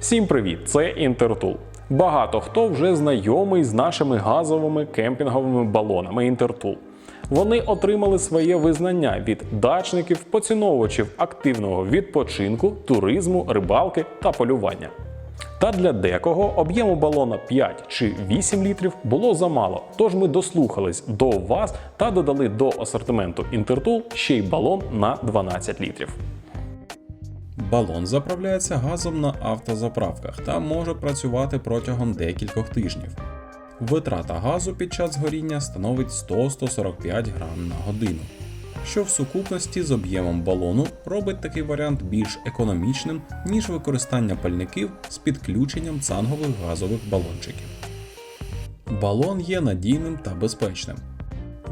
Всім привіт! Це Інтертул. Багато хто вже знайомий з нашими газовими кемпінговими балонами Інтертул. Вони отримали своє визнання від дачників, поціновувачів активного відпочинку, туризму, рибалки та полювання. Та для декого об'єму балона 5 чи 8 літрів було замало, тож ми дослухались до вас та додали до асортименту Інтертул ще й балон на 12 літрів. Балон заправляється газом на автозаправках та може працювати протягом декількох тижнів. Витрата газу під час горіння становить 100-145 грам на годину, що в сукупності з об'ємом балону робить такий варіант більш економічним, ніж використання пальників з підключенням цангових газових балончиків. Балон є надійним та безпечним.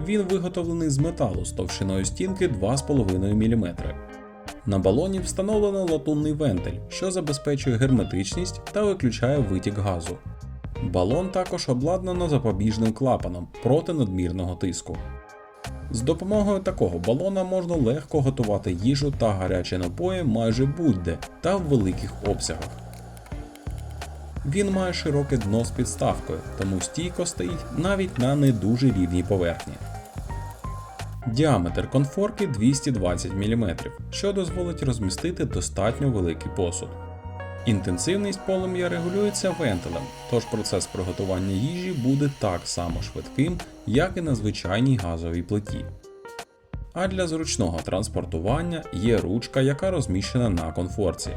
Він виготовлений з металу з товщиною стінки 2,5 мм. На балоні встановлено латунний вентиль, що забезпечує герметичність та виключає витік газу. Балон також обладнано запобіжним клапаном проти надмірного тиску. З допомогою такого балона можна легко готувати їжу та гарячі напої майже будь-де та в великих обсягах. Він має широке дно з підставкою, тому стійко стоїть навіть на не дуже рівній поверхні. Діаметр конфорки 220 мм, що дозволить розмістити достатньо великий посуд. Інтенсивність полум'я регулюється вентилем, тож процес приготування їжі буде так само швидким, як і на звичайній газовій плиті. А для зручного транспортування є ручка, яка розміщена на конфорці.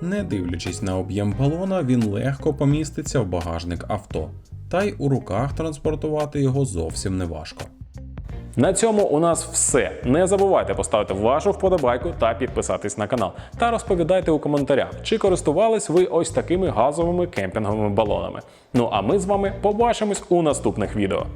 Не дивлячись на об'єм балона, він легко поміститься в багажник авто, та й у руках транспортувати його зовсім не важко. На цьому у нас все. Не забувайте поставити вашу вподобайку та підписатись на канал. Та розповідайте у коментарях, чи користувались ви ось такими газовими кемпінговими балонами. Ну а ми з вами побачимось у наступних відео.